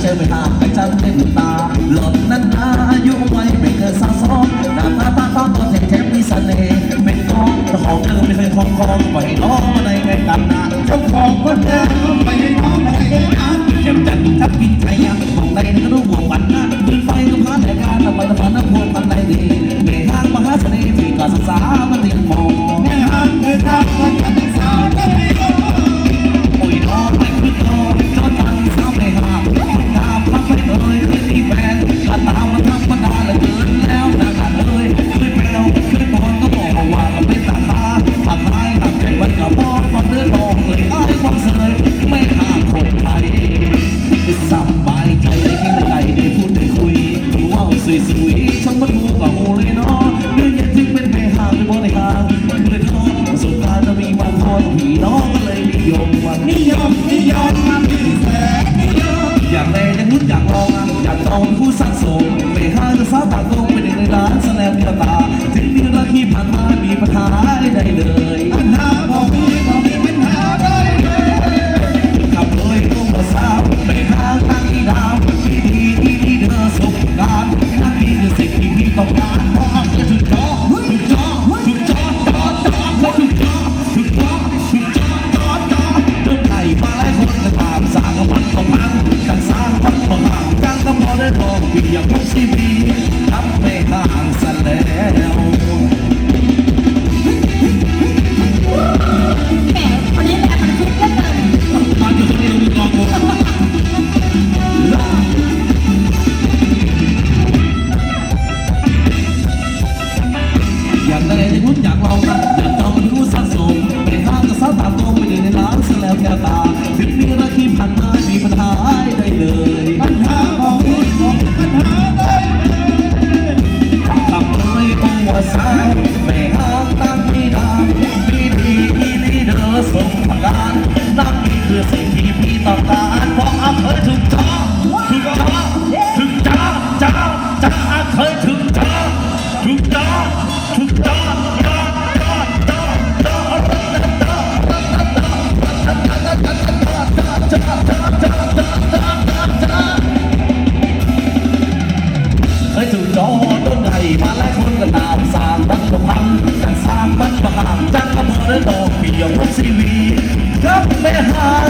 เชื่อไม่ไปตามไปจำได้บนตา หล่อนนั้นอายุวไม่เกินสามสองหน้าตาตาตาตัวเท่แท้มีเสน่ห์เป็นของเจ้าของเดิมไม่เคยคล้องคล้องปล้อมาในไงตามนาเจ้าของคนเดิมไม่ให้น้องมาในไงตามเจ็บจันทับกินใจยังของในนั้นรู้ห่วงวันนะคุณไฟก็พานแต่การทำไมทำบัน้ำพวงทนในดีเมฆทางมหาเสน่ห์ที่กาศึกษา ว้าวสวยฉันมันรู้ก็โอเลยเนาะเรื่องยังถึงเป็นไปห่าไม่บอกในห่างเลยท้อประสบการณ์จะมีบางคนพี่น้องก็เลยนิยมวันนิยมนิยมมามีแสนนิยมอยากแรงอยากลุ้นอยากลองอยากลองผู้สะสมไปหาจะสาวตาโตไปในร้านแสลมกระตาถึงมีเวลาที่ผ่านมามีปัญหาได้เลยายคนก็ตามสางมันก็พังกันสางมันก็พังจังก็พอได้องพี่อย่างพวกซีทำไม่ห่างซะแล้วแหมวันนี้แบบมันคึกเหลือเกินมาอยู่ตรงนี้ดูกองกูอยากได้ในหุ้นอยากลองอยากลองรู้สะสม ข้าวตาโตไปเลยในร้านซะแล้วแก้วตาถึงมีราคีผ่านมามีปัญหาได้เลยปัญหาบ่มีบ่มีปัญหาเลยขับเลยต้องว่าสาวแม่ห้างตั้งที่ดานพี่ดีที่ลีเดอร์ส่งพการนั่นนี่คือสิ่ง กับแม่หา